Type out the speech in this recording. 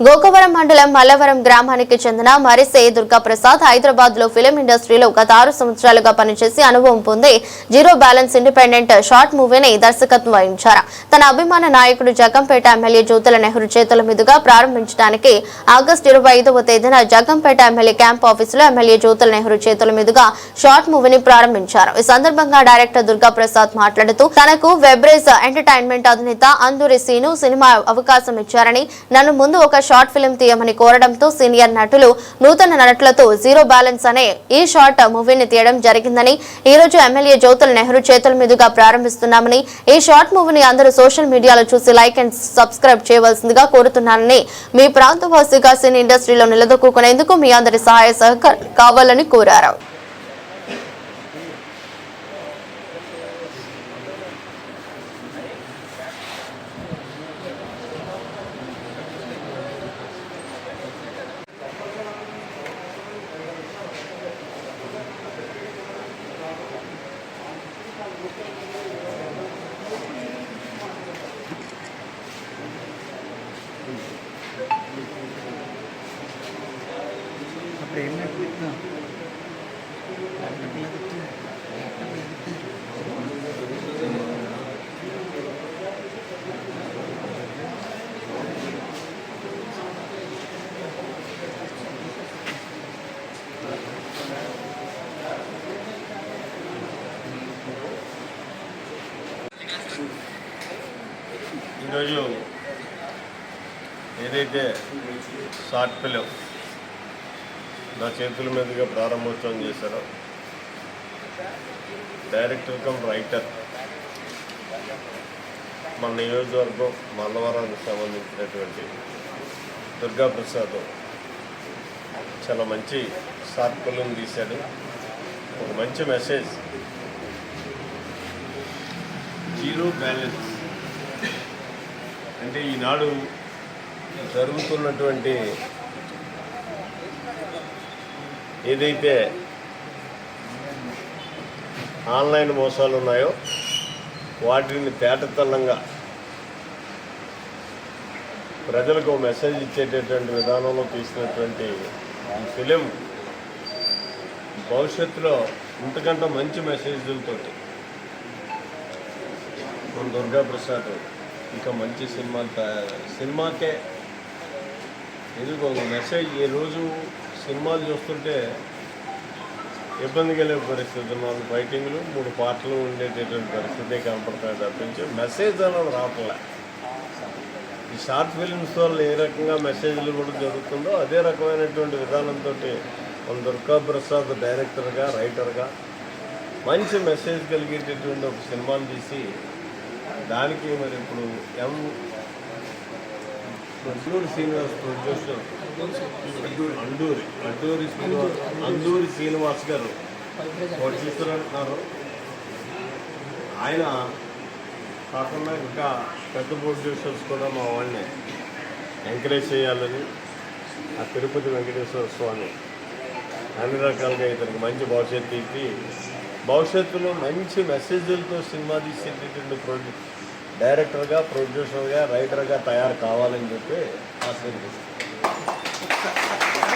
గోకవరం మండలం మల్లవరం గ్రామానికి చెందిన మరిసే దుర్గాప్రసాద్ హైదరాబాద్లో ఫిలిం ఇండస్ట్రీలో గత ఆరు సంవత్సరాలుగా పనిచేసి అనుభవం పొంది జీరో బ్యాలెన్స్ ఇండిపెండెంట్ షార్ట్ మూవీని దర్శకత్వం వహించారు. తన అభిమాన నాయకుడు జగంపేట ఎమ్మెల్యే జ్యోతుల నెహ్రూ చేతుల మీదుగా ప్రారంభించడానికి ఆగస్టు ఇరవై ఐదవ తేదీన జగంపేట ఎమ్మెల్యే క్యాంప్ ఆఫీసులో ఎమ్మెల్యే జ్యోతుల నెహ్రూ చేతుల మీదుగా షార్ట్ మూవీని ప్రారంభించారు. ఈ సందర్భంగా డైరెక్టర్ దుర్గాప్రసాద్ మాట్లాడుతూ తనకు వెబ్రేజ్ ఎంటర్టైన్మెంట్ అధినేత అందూరి సీను సినిమా అవకాశం ఇచ్చారని నన్ను ముందు ఒక షార్ట్ ఫిల్మ్ తీయమని కోరడంతో సీనియర్ నటులు నూతన నటులతో జీరో బ్యాలెన్స్ అనే ఈ షార్ట్ మూవీని తీయడం జరిగిందని ఈ రోజు ఎమ్మెల్యే జ్యోతుల నెహ్రూ చేతుల మీదుగా ప్రారంభిస్తున్నామని ఈ షార్ట్ మూవీని అందరూ సోషల్ మీడియాలో చూసి లైక్ అండ్ సబ్స్క్రైబ్ చేయవలసిందిగా కోరుతున్నానని మీ ప్రాంతవాసిగా సినీ ఇండస్ట్రీలో నిలదొక్కునేందుకు మీ అందరి సహాయ సహకారం కావాలని కోరారు. ఈరోజు ఏదైతే షార్ట్ ఫిలిం నా చేతుల మీదుగా ప్రారంభోత్సవం చేశారు. Director cum writer. మన నియోజకవర్గం మల్లవరానికి సంబంధించినటువంటి దుర్గా ప్రసాద్ చాలా మంచి షార్ట్ తీశాడు. ఒక మంచి మెసేజ్. Zero balance. అంటే ఈనాడు జరుగుతున్నటువంటి ఏదైతే ఆన్లైన్ మోసాలు ఉన్నాయో వాటిని తేటతల్లంగా ప్రజలకు మెసేజ్ ఇచ్చేటటువంటి విధానంలో తీసినటువంటి ఈ ఫిలిం భవిష్యత్తులో ఇంతకంటే మంచి మెసేజ్లతో మన దుర్గా ప్రసాద్ ఇంకా మంచి సినిమా సినిమాకే ఎందుకు ఒక మెసేజ్ ఈ రోజు సినిమాలు చూస్తుంటే ఇబ్బంది కలిగే పరిస్థితి నాలుగు ఫైటింగ్లు మూడు పాటలు ఉండేటటువంటి పరిస్థితి కనపడతాయి తప్పించి మెసేజ్ అనేది రావట్లే. ఈ షార్ట్ ఫిలిమ్స్ వల్ల ఏ రకంగా మెసేజ్లు కూడా జరుగుతుందో అదే రకమైనటువంటి విధానంతో మన దుర్గా ప్రసాద్ డైరెక్టర్గా రైటర్గా మంచి మెసేజ్ కలిగేటటువంటి ఒక సినిమాని తీసి దానికి మరి ఇప్పుడు ఎం అండూరి శ్రీనివాస్ ప్రొడ్యూసర్ అండూరి. అండూరి శ్రీనివాస్ అందూరి శ్రీనివాస్ గారు. ప్రొడ్యూసర్ అంటున్నారు ఆయన కాకుండా ఇంకా పెద్ద ప్రొడ్యూసర్స్ కూడా మా వాళ్ళని ఎంకరేజ్ చేయాలని ఆ తిరుపతి వెంకటేశ్వర స్వామి అన్ని రకాలుగా ఇతనికి మంచి భవిష్యత్తు ఇచ్చి భవిష్యత్తులో మంచి మెసేజ్లతో సినిమా తీసేటటువంటి ప్రొడ్యూ డైరెక్టర్గా ప్రొడ్యూసర్గా రైటర్గా తయారు కావాలని చెప్పి ఆశీర్వదిస్తాను